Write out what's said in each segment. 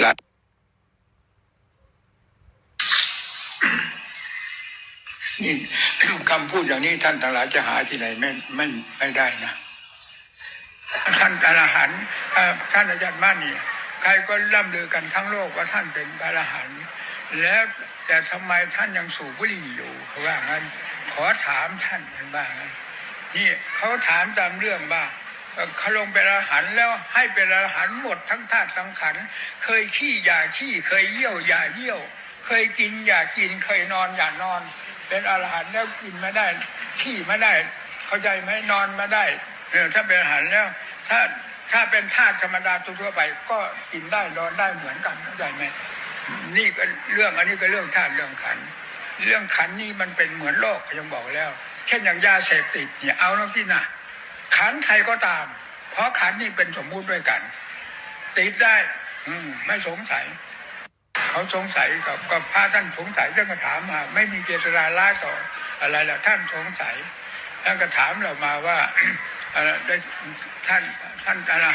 หละนี่คำพูดอย่างนี้ท่านทั้งหลายจะหาที่ไหนไม่ไม่ไม่ได้นะท่านอรหันต์ท่านอาจารย์มั่นนี่ใครก็ล่ำลือกันทั้งโลกว่าท่านเป็นพระอรหันต์แล้วแต่ทำไมท่านยังสูบบุหรี่อยู่เขาว่างั้นขอถามท่านเป็นบ้างนี่เขาถามตามเรื่องบ้าง เขาลงเป็นอรหันแล้วให้เป็นอรหันหมดทั้งธาตุทั้งขัน เคยขี้อย่าขี้เคยเยี่ยวอย่าเยี่ยว เคยกินอย่ากินเคยนอนอย่านอน เป็นอรหันแล้วกินไม่ได้ขี้ไม่ได้ เข้าใจไหมนอนไม่ได้เออถ้าเป็นอาหารแล้ว ถ้าถ้าเป็นธาตุธรรมดาทั่วไป ก็กินได้นอนได้เหมือนกันเข้าใจไหมนี่ก็เรื่องอันนี้ก็เรื่องธาตุเรื่องขัน เรื่องขันนี่มันเป็นเหมือนโลกยังบอกแล้ว เช่นอย่างยาเสพติดเนี่ยเอาแล้วสินะ ขันใครก็ตาม เพราะขันนี่เป็นสมมุติด้วยกัน ติดได้ อืม ไม่สงสัย เขาสงสัยกับกับพระท่านสงสัยท่านก็ถามมา ไม่มีเจตนาร้าต่อ อะไรล่ะท่านสงสัยท่านก็ถามเรามาว่าอะไรได้ท่านท่านอะไร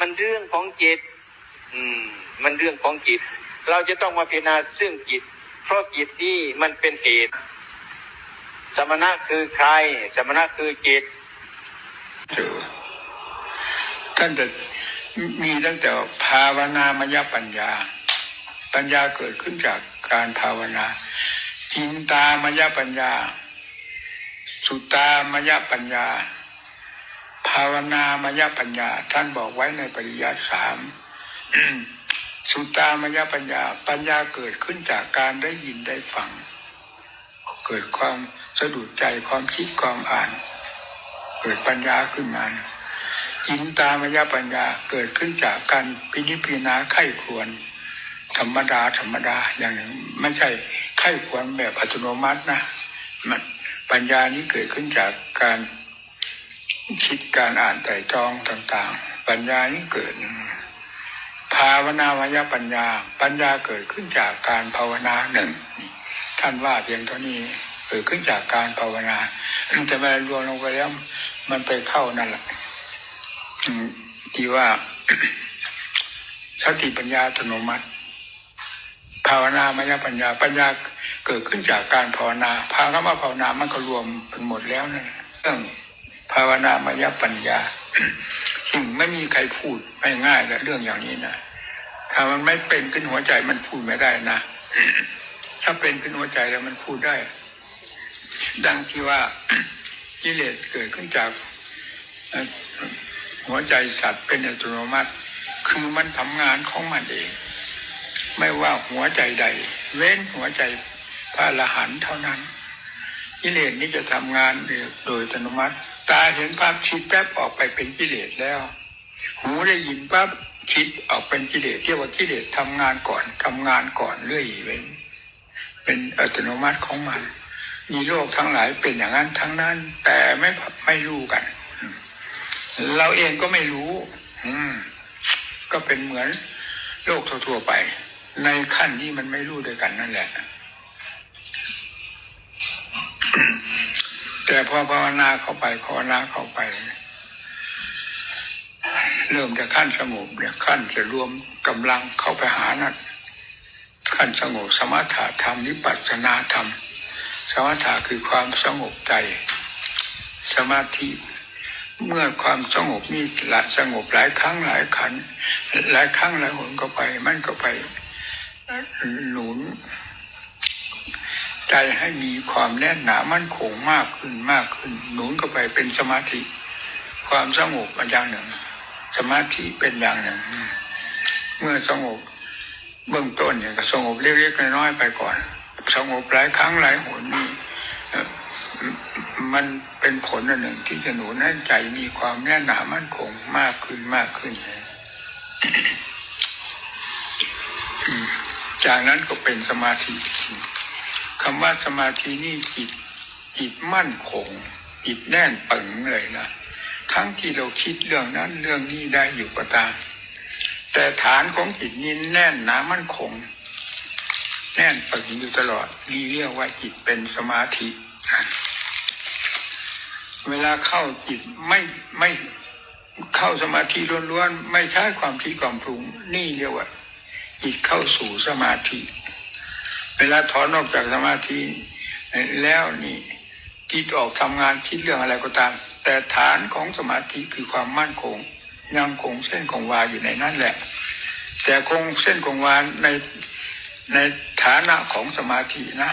มันเรื่องของจิต อืม มันเรื่องของจิต เราจะต้องมาพิจารณาซึ่งจิต เพราะจิตนี่มันเป็นเหตุ สมณะคือใคร สมณะคือจิต เจอท่านจะมีตั้งแต่ภาวนามยปัญญา ปัญญาเกิดขึ้นจากการภาวนา จินตามยปัญญา สุตามยปัญญา ภาวนามยปัญญา ท่านบอกไว้ในปริยัติสามสุตามยปัญญา ปัญญาเกิดขึ้นจากการได้ยินได้ฟัง เกิดความสะดุดใจความคิดความอ่าน เกิดปัญญาขึ้นมาจินตามยปัญญาเกิดขึ้นจากการพินิจพิจารณาไข้ควร ธรรมดาธรรมดาอย่างหนึ่งไม่ใช่ไข้ควรแบบอัตโนมัตินะมันปัญญานี้เกิดขึ้นจากการคิดการอ่านไตรตรองต่าง ๆ ปัญญานี้เกิด ภาวนามยปัญญา ปัญญาเกิดขึ้นจากการภาวนาหนึ่งท่านว่าเพียงเท่านี้เกิดขึ้นจากการภาวนาแต่เวลารวมลงไปแล้ว มันไปเข้านั่นแหละที่ว่าสติปัญญาอัตโนมัติ ภาวนามยปัญญาปัญญาเกิดขึ้นจากการภาวนาภาวนาว่าภาวนามันก็รวมเป็นหมดแล้วนะเรื่องภาวนามยปัญญาซึ่งไม่มีใครพูดไม่ง่ายและเรื่องอย่างนี้นะถ้ามันไม่เป็นขึ้นหัวใจมันพูดไม่ได้นะถ้าเป็นขึ้นหัวใจแล้วมันพูดได้ ดังที่ว่า กิเลสเกิดขึ้นจากหัวใจสัตว์เป็นอัตโนมัติ คือมันทำงานของมันเอง ไม่ว่าหัวใจใด เว้นหัวใจพระอรหันเท่านั้น กิเลสนี้จะทำงานโดยอัตโนมัติ ตาเห็นภาพชิดแป๊บออกไปเป็นกิเลสแล้ว หูได้ยินปั๊บคิดออกเป็นกิเลสเรียกว่ากิเลสทำงานก่อนทำงานก่อนเรื่อยเป็นเป็นอัตโนมัติของมัน มีโลกทั้งหลายเป็นอย่างนั้นทั้งนั้น แต่ไม่ไม่รู้กัน เราเองก็ไม่รู้ อืม ก็เป็นเหมือนโลกทั่วๆไป ในขั้นนี้มันไม่รู้ด้วยกันนั่นแหละ แต่พอภาวนาเข้าไปภาวนาเข้าไป เริ่มจากขั้นสงบเนี่ยขั้นจะรวมกำลังเข้าไปหานั่นขั้นสงบสมถะธรรมนิปัสสนาธรรม สมถะคือความสงบใจ สมาธิเมื่อความสงบนี่ละสงบหลายครั้งหลายขันหลายครั้งหลายหนก็ไป มันก็ไปหนุนใจให้มีความแน่นหนามั่นคงมากขึ้นมากขึ้น หนุนก็ไปเป็นสมาธิ ความสงบเป็นอย่างหนึ่ง สมาธิเป็นอย่างหนึ่ง เมื่อสงบเบื้องต้นเนี่ยก็สงบเล็กๆน้อยๆไปก่อน สงบหลายครั้งหลายหนนี่มันเป็นผลอันหนึ่งที่จะหนุนให้ใจมีความแน่นหนามั่นคงมากขึ้นมากขึ้นจากนั้นก็เป็นสมาธิคำว่าสมาธินี่จิตจิตมั่นคงจิตแน่นปึงเลยนะทั้งที่เราคิดเรื่องนั้นเรื่องนี้ได้อยู่ก็ตามแต่ฐานของจิตนี้แน่นหนามั่นคง แน่นปึงอยู่ตลอดนี่เรียกว่าจิตเป็นสมาธิเวลาเข้าจิตไม่ไม่เข้าสมาธิล้วนๆไม่ใช้ความคิดความปรุง นี่เรียกว่า จิตเข้าสู่สมาธิ เวลาถอนออกจากสมาธิแล้วนี่จิตออกทำงานคิดเรื่องอะไรก็ตาม แต่ฐานของสมาธิคือความมั่นคง ยังคงเส้นคงวาอยู่ในนั้นแหละ แต่คงเส้นคงวาในใน ฐานะของสมาธินะ